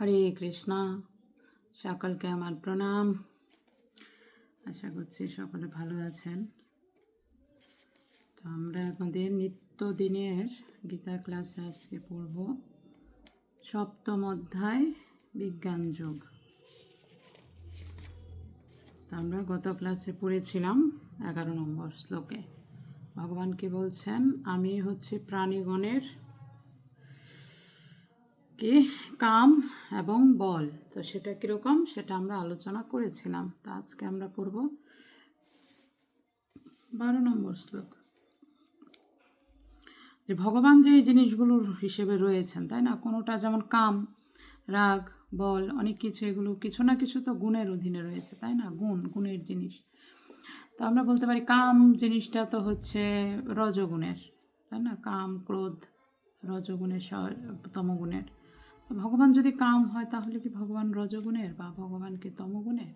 হরে কৃষ্ণ। সকলকে আমার প্রণাম। আশা করছি সকলে ভালো আছেন। তো আমরা আমাদের নিত্যদিনের গীতা ক্লাসে আজকে পড়ব। সপ্তম অধ্যায়, বিজ্ঞান যোগ। তো আমরা গত ক্লাসে পড়েছিলাম এগারো নম্বর শ্লোকে। ভগবান কি বলছেন? আমি হচ্ছে প্রাণীগণের কি, কাম এবং বল। তো সেটা কীরকম, সেটা আমরা আলোচনা করেছিলাম। তো আজকে আমরা পড়ব বারো নম্বর শ্লোক। যে ভগবান যে জিনিসগুলোর হিসেবে রয়েছেন, তাই না? কোনোটা যেমন কাম, রাগ, বল, অনেক কিছু, এগুলো কিছু না কিছু তো গুণের অধীনে রয়েছে, তাই না? গুণ, গুণের জিনিস। তো আমরা বলতে পারি কাম জিনিসটা তো হচ্ছে রজগুণের, তাই না? কাম, ক্রোধ, রজগুণের তমগুণের। ভগবান যদি কাম হয়, তাহলে কি ভগবান রজগুণের বা ভগবান কি তমগুণের?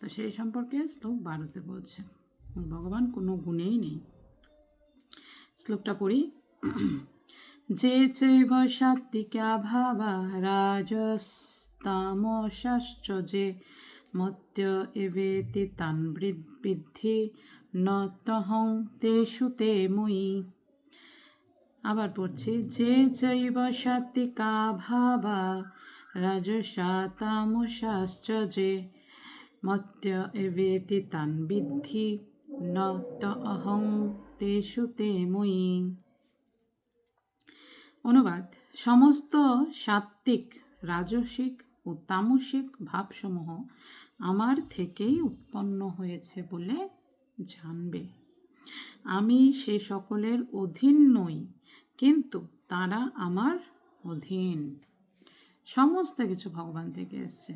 তো সেই সম্পর্কে শ্লোক বারোতে বলছে, ভগবান কোনো গুণেই নেই। শ্লোকটা পড়ি, যে চৈব সাত্বিকা ভাবা রাজস্তামশাশ্চ যে মত্য এবেতি তান বৃদ্ধি, ন তহং তেষু তে মুই। আবার পড়ছি, যে জৈব সাত্বিকা ভাবা রাজসা তামসাশ্চ যে মত্য এবেতি তান বিদ্ধি ন অহং তেষু তে মুই। অনুবাদ, সমস্ত সাত্ত্বিক রাজসিক ও তামসিক ভাবসমূহ আমার থেকেই উৎপন্ন হয়েছে বলে জানবে। আমি সে সকলের অধীন নই, কিন্তু তারা আমার অধীন। সমস্ত কিছু ভগবান থেকে এসছে।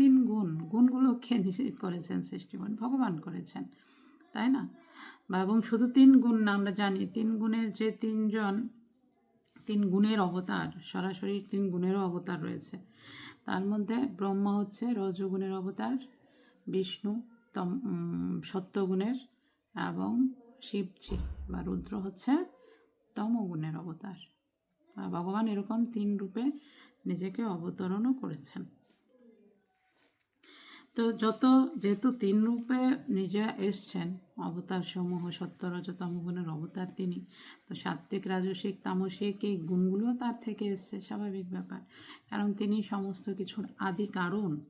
তিন গুণ গুণগুলো কে নিষেধ করেছেন সৃষ্টিমান ভগবান করেছেন, তাই না? বা এবং শুধু তিন গুণ না, আমরা জানি তিন গুণের যে তিনজন, তিন গুণের অবতার, সরাসরি তিন গুণেরও অবতার রয়েছে। তার মধ্যে ব্রহ্মা হচ্ছে রজগুণের অবতার, বিষ্ণু তম সত্যগুণের এবং শিবজি বা রুদ্র হচ্ছে তমগুণের অবতার। ভগবান এরকম তিন রূপে নিজেকে অবতরণও করেছেন। তো যত যেহেতু তিন রূপে নিজে এসছেন অবতার সমূহ সত্য রজতম গুণের অবতার তিনি, তো সাত্ত্বিক, রাজসিক, তামসিক এই গুণগুলো তার থেকে এসছে, স্বাভাবিক ব্যাপার। কারণ তিনি সমস্ত কিছুর আদি কারণ।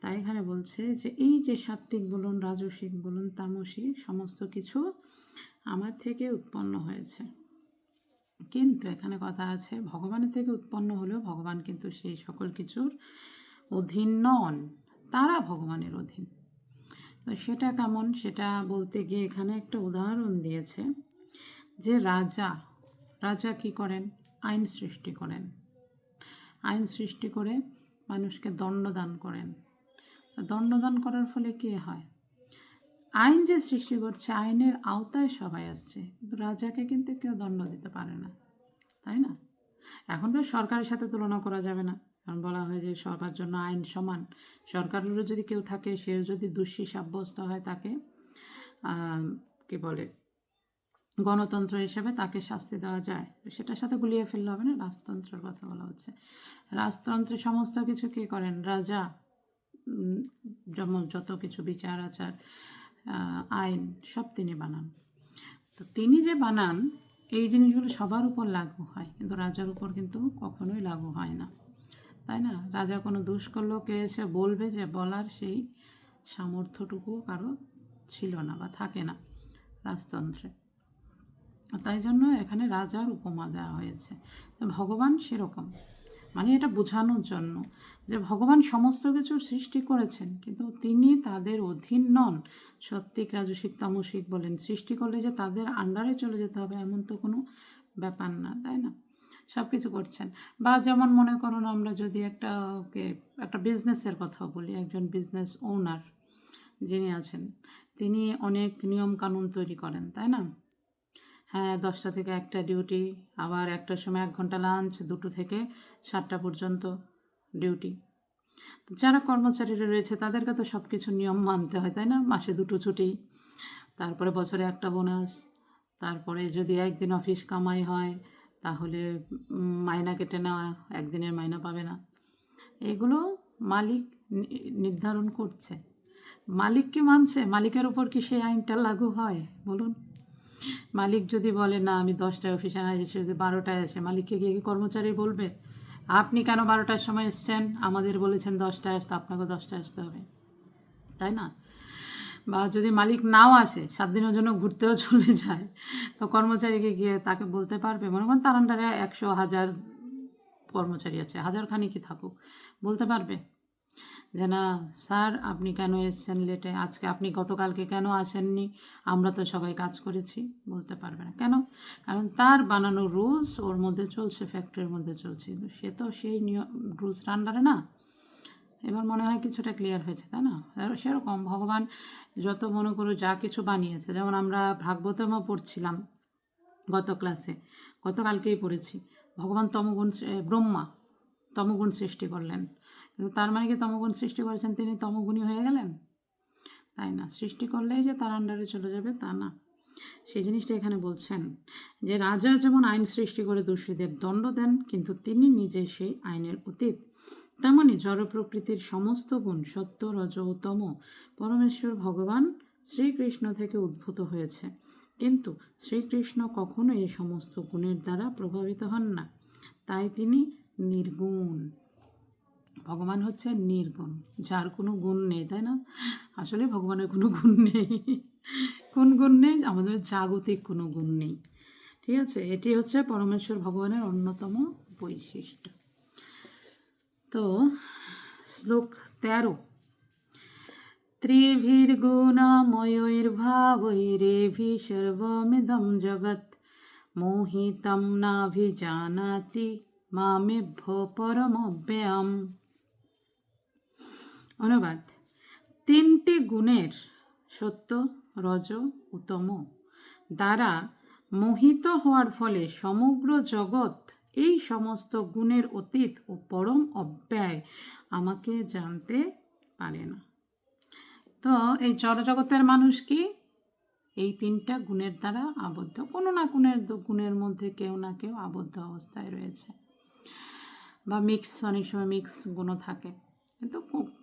তাই এখানে বলছে যে এই যে সাত্ত্বিক বলুন, রাজসিক বলুন, তামসিক, সমস্ত কিছু আমার থেকে উৎপন্ন হয়েছে। কিন্তু এখানে কথা আছে, ভগবানের থেকে উৎপন্ন হলেও ভগবান কিন্তু সেই সকল কিছুর অধীন নন। তারা ভগবানের অধীন। তো সেটা কেমন? সেটা বলতে গিয়ে এখানে একটা উদাহরণ দিয়েছে যে রাজা রাজা কি করেন? আইন সৃষ্টি করেন। আইন সৃষ্টি করে মানুষকে দণ্ডদান করেন। দণ্ডদান করার ফলে কি হয়? আইন যে সৃষ্টি করছে, আইনের আওতায় সবাই আসছে। কিন্তু রাজাকে কিন্তু কেউ দণ্ড দিতে পারে না, তাই না? এখন তো সরকারের সাথে তুলনা করা যাবে না। কারণ বলা হয় যে সবার জন্য আইন সমান। সরকারেরও যদি কেউ থাকে, সেও যদি দোষী সাব্যস্ত হয় তাকে কি বলে, গণতন্ত্র হিসেবে তাকে শাস্তি দেওয়া যায়। সেটার সাথে গুলিয়ে ফেললে হবে না? রাজতন্ত্রের কথা বলা হচ্ছে। রাজতন্ত্রে সমস্ত কিছু কে করেন? রাজা যেমন যত কিছু বিচার আচার আইন সব তিনি বানান। তো তিনি যে বানান, এই জিনিসগুলো সবার উপর লাগু হয়। কিন্তু রাজার উপর কিন্তু কখনোই লাগু হয় না। তাই না? রাজা কোনো দোষ করলেও এসে বলবে যে, বলার সেই সামর্থ্যটুকু কারও ছিল না বা থাকে না রাজতন্ত্রে। তাই জন্য এখানে রাজার উপমা দেওয়া হয়েছে। ভগবান সেরকম। মানে এটা বোঝানোর জন্য যে ভগবান সমস্ত কিছু সৃষ্টি করেছেন, কিন্তু তিনি তাদের অধীন নন। সত্যিক রাজসিক তামসিক বলেন, সৃষ্টি করলে যে তাদের আন্ডারে চলে যেতে হবে এমন তো কোনো ব্যাপার না, তাই না? সব কিছু করছেন। বা যেমন মনে করুন আমরা যদি একটা ওকে, একটা বিজনেসের কথা বলি, একজন বিজনেস ওনার যিনি আছেন, তিনি অনেক নিয়ম কানুন তৈরি করেন, তাই না? হ্যাঁ দশটা থেকে একটা ডিউটি আবার একটার সময় এক ঘণ্টা লাঞ্চ দুটো থেকে সাতটা পর্যন্ত ডিউটি যারা কর্মচারীরা রয়েছে, তাদেরকে তো সব কিছু নিয়ম মানতে হয়, তাই না? মাসে দুটো ছুটি, তারপরে বছরে একটা বোনাস তারপরে যদি একদিন অফিস কামাই হয়, তাহলে মাইনা কেটে নেওয়া, একদিনের মাইনা পাবে না। এগুলো মালিক নির্ধারণ করছে। মালিক কি মানছে? মালিকের উপর কি সেই আইনটা লাগু হয়? বলুন। মালিক যদি বলে, না, আমি দশটায় অফিসে না এসে যদি বারোটায় আসে, মালিককে গিয়ে কি কর্মচারী বলবে? আপনি কেন বারোটার সময় এসছেন? আমাদের বলেছেন দশটায় আসতে, আপনাকে দশটায় আসতে হবে। তাই না? বা যদি মালিক নাও আসে, সাত দিনের জন্য ঘুরতেও চলে যায়, তো কর্মচারীকে গিয়ে তাকে বলতে পারবে? মনে করেন তার আন্ডারে একশো হাজার কর্মচারী আছে হাজার খানি কি থাকুক, বলতে পারবে? যে, না, স্যার, আপনি কেন এসছেন লেটে আজকে আপনি গতকালকে কেন আসেননি? আমরা তো সবাই কাজ করেছি। বলতে পারবে না। কেন? কারণ তার বানানো রুলস ওর মধ্যে চলছে ফ্যাক্টরির মধ্যে চলছে। সে তো সেই নিয়ম রুলস আন্ডারে না। এবার মনে হয় কিছুটা ক্লিয়ার হয়েছে, তাই না? সেরকম ভগবান যত মনে করো যা কিছু বানিয়েছে। যেমন আমরা ভাগবতমও পড়ছিলাম গত ক্লাসে গতকালকেই পড়েছি। ভগবান তমগুণ ব্রহ্মা। তমগুণ সৃষ্টি করলেন। কিন্তু তার মানে কি তমগুণ সৃষ্টি করেছেন তিনি? তমগুণী হয়ে গেলেন? তাই না? সৃষ্টি করলেই যে তার আন্ডারে চলে যাবে তা না। সেই জিনিসটা এখানে বলছেন যে রাজা যেমন আইন সৃষ্টি করে দোষীদের দণ্ড দেন, কিন্তু তিনি নিজে সেই আইনের অতীত। তেমনি জড় প্রকৃতির সমস্ত গুণ সত্য, রজ তম পরমেশ্বর ভগবান শ্রীকৃষ্ণ থেকে উদ্ভূত হয়েছে। কিন্তু শ্রীকৃষ্ণ কখনো এই সমস্ত গুণের দ্বারা প্রভাবিত হন না। তাই তিনি নির্গুণ। ভগবান হচ্ছে নির্গুণ, যার কোনো গুণ নেই, তাই না? আসলে ভগবানের কোনো গুণ নেই। কোন গুণ নেই? আমাদের জাগতিক কোনো গুণ নেই। ঠিক আছে? এটি হচ্ছে পরমেশ্বর ভগবানের অন্যতম বৈশিষ্ট্য। তো, শ্লোক তেরো। ত্রিভির্গুণময়ৈর্ভাবৈরেভি জগৎ, মোহিতম নাভিজানাতি। মামেভ্য পরমব্যয়ম অনুবাদ। তিনটি গুণের সত্য, রজ উত্তম দ্বারা মোহিত হওয়ার ফলে সমগ্র জগৎ এই সমস্ত গুণের অতীত ও পরম অব্যয় আমাকে জানতে পারে না। তো এই জড়জগতের মানুষ কি? এই তিনটা গুণের দ্বারা আবদ্ধ। কোনো না গুণের গুণের মধ্যে কেউ না কেউ আবদ্ধ অবস্থায় রয়েছে। বা মিক্স অনেক সময় মিক্স গুণও থাকে। কিন্তু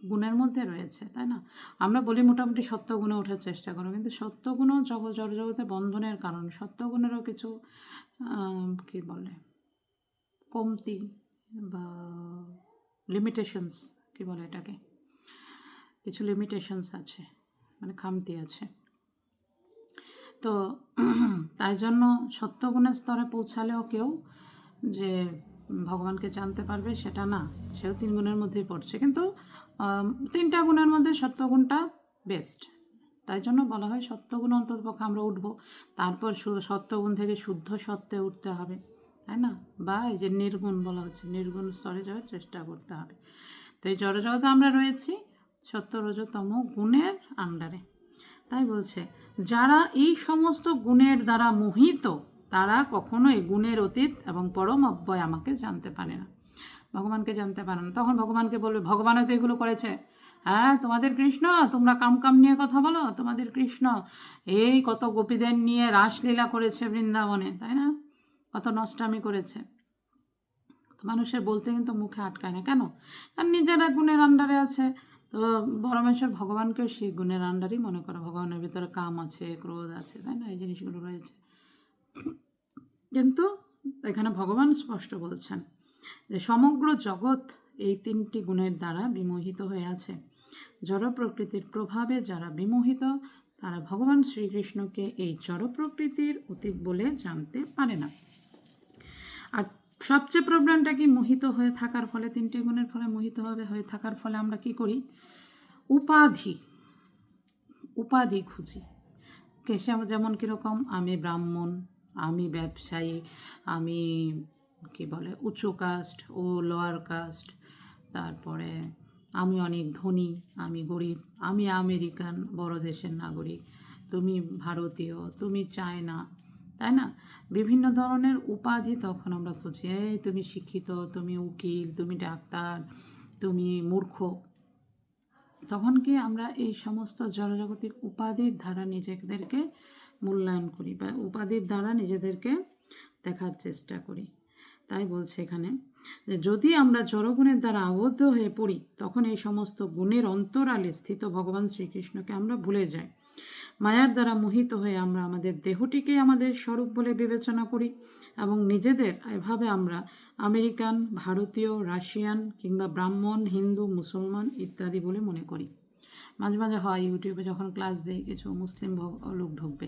গুণের মধ্যে রয়েছে, তাই না? আমরা বলি মোটামুটি সত্যগুণে ওঠার চেষ্টা করো, কিন্তু সত্যগুণও জগ, জড়জগতে বন্ধনের কারণ। সত্যগুণেরও কিছু কি বলে? কমতি বা লিমিটেশনস কি বলে এটাকে? কিছু লিমিটেশনস আছে মানে খামতি আছে। তো, তাই জন্য সত্যগুণের স্তরে পৌঁছালেও কেউ যে ভগবানকে জানতে পারবে সেটা না, সেও তিন গুণের মধ্যেই পড়ছে। কিন্তু তিনটা গুণের মধ্যে সত্যগুণটা বেস্ট তাই জন্য বলা হয় সত্যগুণ অন্ততপক্ষে আমরা উঠবো। তারপর সত্যগুণ থেকে শুদ্ধ সত্ত্বে উঠতে হবে, তাই না? বা এই যে নির্গুণ বলা হচ্ছে, নির্গুণ স্তরে যাওয়ার চেষ্টা করতে হবে। তো এই জড়জগতে আমরা রয়েছি সত্য রজতম গুণের আন্ডারে তাই বলছে, যারা এই সমস্ত গুণের দ্বারা মোহিত তারা কখনো এই গুণের অতীত এবং পরম অব্যয় আমাকে জানতে পারে না। ভগবানকে জানতে পারে না। তখন ভগবানকে বলবে, ভগবানও তো এগুলো করেছে। হ্যাঁ তোমাদের কৃষ্ণ? তোমরা কাম কাম নিয়ে কথা বলো? তোমাদের কৃষ্ণ? এই কত গোপীদের নিয়ে রাসলীলা করেছে বৃন্দাবনে, তাই না? কত নষ্টামি করেছে। মানুষের বলতে কিন্তু মুখে আটকায় না। কেন? কারণ নিজেরা গুণের আন্ডারে আছে। তো পরমেশ্বর ভগবানকেও সেই গুণের আন্ডারই মনে করে। ভগবানের ভিতরে কাম আছে, ক্রোধ আছে, তাই না? এই জিনিসগুলো রয়েছে। কিন্তু এখানে ভগবান স্পষ্ট বলছেন যে সমগ্র জগৎ এই তিনটি গুণের দ্বারা বিমোহিত হয়ে আছে। জড় প্রকৃতির প্রভাবে যারা বিমোহিত, তারা ভগবান শ্রীকৃষ্ণকে এই জড় প্রকৃতির অতীত বলে জানতে পারে না। আর সবচেয়ে প্রবলেমটা কি মোহিত হয়ে থাকার ফলে, তিনটে গুণের ফলে মোহিত হবে, হয়ে থাকার ফলে আমরা কি করি? উপাধি উপাধি খুঁজি। কেসে যেমন কীরকম, আমি ব্রাহ্মণ আমি ব্যবসায়ী, আমি, কি বলে, উঁচু কাস্ট ও লোয়ার কাস্ট তারপরে আমি অনেক ধনী, আমি গরিব, আমি আমেরিকান, বড় দেশের নাগরিক, তুমি ভারতীয়, তুমি চায়না, তাই না? বিভিন্ন ধরনের উপাধি তখন আমরা খুঁজি। এই তুমি শিক্ষিত, তুমি উকিল, তুমি ডাক্তার, তুমি মূর্খ। তখন কি আমরা এই সমস্ত জড়জাগতিক উপাধির দ্বারা নিজেদেরকে মূল্যায়ন করি বা উপাধির দ্বারা নিজেদেরকে দেখার চেষ্টা করি। তাই বলছে এখানে যে, যদি আমরা জড়গুণের দ্বারা আবদ্ধ হয়ে পড়ি, তখন এই সমস্ত গুণের অন্তরালে স্থিত ভগবান শ্রীকৃষ্ণকে আমরা ভুলে যাই। মায়ার দ্বারা মোহিত হয়ে আমরা আমাদের দেহটিকে আমাদের স্বরূপ বলে বিবেচনা করি এবং নিজেদের এভাবে আমরা আমেরিকান, ভারতীয়, রাশিয়ান কিংবা ব্রাহ্মণ, হিন্দু, মুসলমান ইত্যাদি বলে মনে করি। মাঝে মাঝে হয় ইউটিউবে যখন ক্লাস দেই, কিছু মুসলিম লোক ঢুকবে।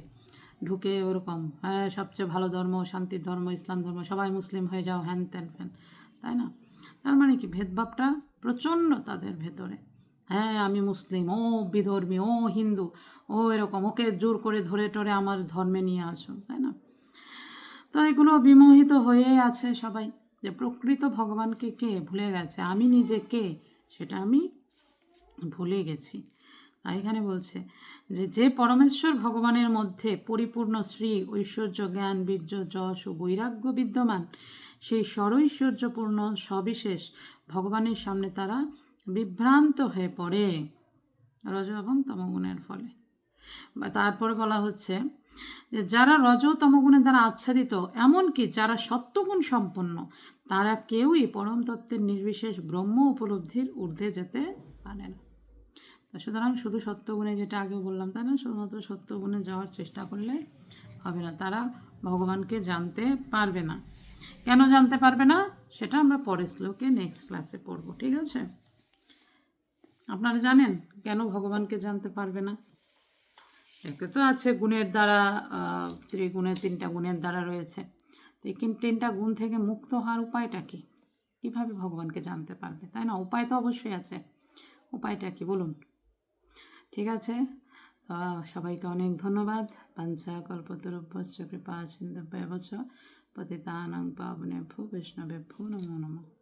ঢুকে ওরকম হ্যাঁ সবচেয়ে ভালো ধর্ম, শান্তির ধর্ম, ইসলাম ধর্ম, সবাই মুসলিম হয়ে যাও, হ্যান ত্যান ফ্যান, তাই না? তার মানে কি? ভেদভাবটা প্রচণ্ড তাদের ভেতরে। হ্যাঁ আমি মুসলিম, ও বিধর্মী, ও হিন্দু, ও এরকম, ওকে জোর করে ধরে টরে আমার ধর্মে নিয়ে আসো, তাই না? তো এগুলো বিমোহিত হয়ে আছে সবাই যে প্রকৃত ভগবানকে কে ভুলে গেছে? আমি নিজে কে? সেটা আমি ভুলে গেছি। আর এখানে বলছে যে যে পরমেশ্বর ভগবানের মধ্যে পরিপূর্ণ শ্রী ঐশ্বর্য জ্ঞান, বীর্য, যশ ও বৈরাগ্য বিদ্যমান, সেই সরৈশ্বর্যপূর্ণ সবিশেষ ভগবানের সামনে তারা বিভ্রান্ত হয়ে পড়ে। রজ এবং তমগুণের ফলে। তারপরে বলা হচ্ছে যে, যারা রজ তমগুণের দ্বারা আচ্ছাদিত, এমনকি যারা সত্যগুণ সম্পন্ন, তারা কেউই পরম তত্ত্বের নির্বিশেষ ব্রহ্ম উপলব্ধির ঊর্ধ্বে যেতে পারে না। সুতরাং শুধু সত্যগুণে যেটা আগে বললাম তাই না? শুধুমাত্র সত্যগুণে যাওয়ার চেষ্টা করলে হবে না। তারা ভগবানকে জানতে পারবে না। কেন জানতে পারবে না? সেটা আমরা পরের শ্লোকে নেক্সট ক্লাসে পড়ব ঠিক আছে? আপনারা জানেন কেন ভগবানকে জানতে পারবে না? একে তো আছে গুণের দ্বারা আহ, ত্রিগুণের তিনটা গুণের দ্বারা রয়েছে। তো এই তিনটা গুণ থেকে মুক্ত হওয়ার উপায়টা কি? কীভাবে ভগবানকে জানতে পারবে? তাই না? উপায় তো অবশ্যই আছে। উপায়টা কি? বলুন। ঠিক আছে? তো সবাইকে অনেক ধন্যবাদ। পাঞ্চা কল্পতরুভ্যশ্চ কৃপা পাবনে পতিতানং বৈষ্ণবে বৈষ্ণবেভ্যো নমো নমঃ।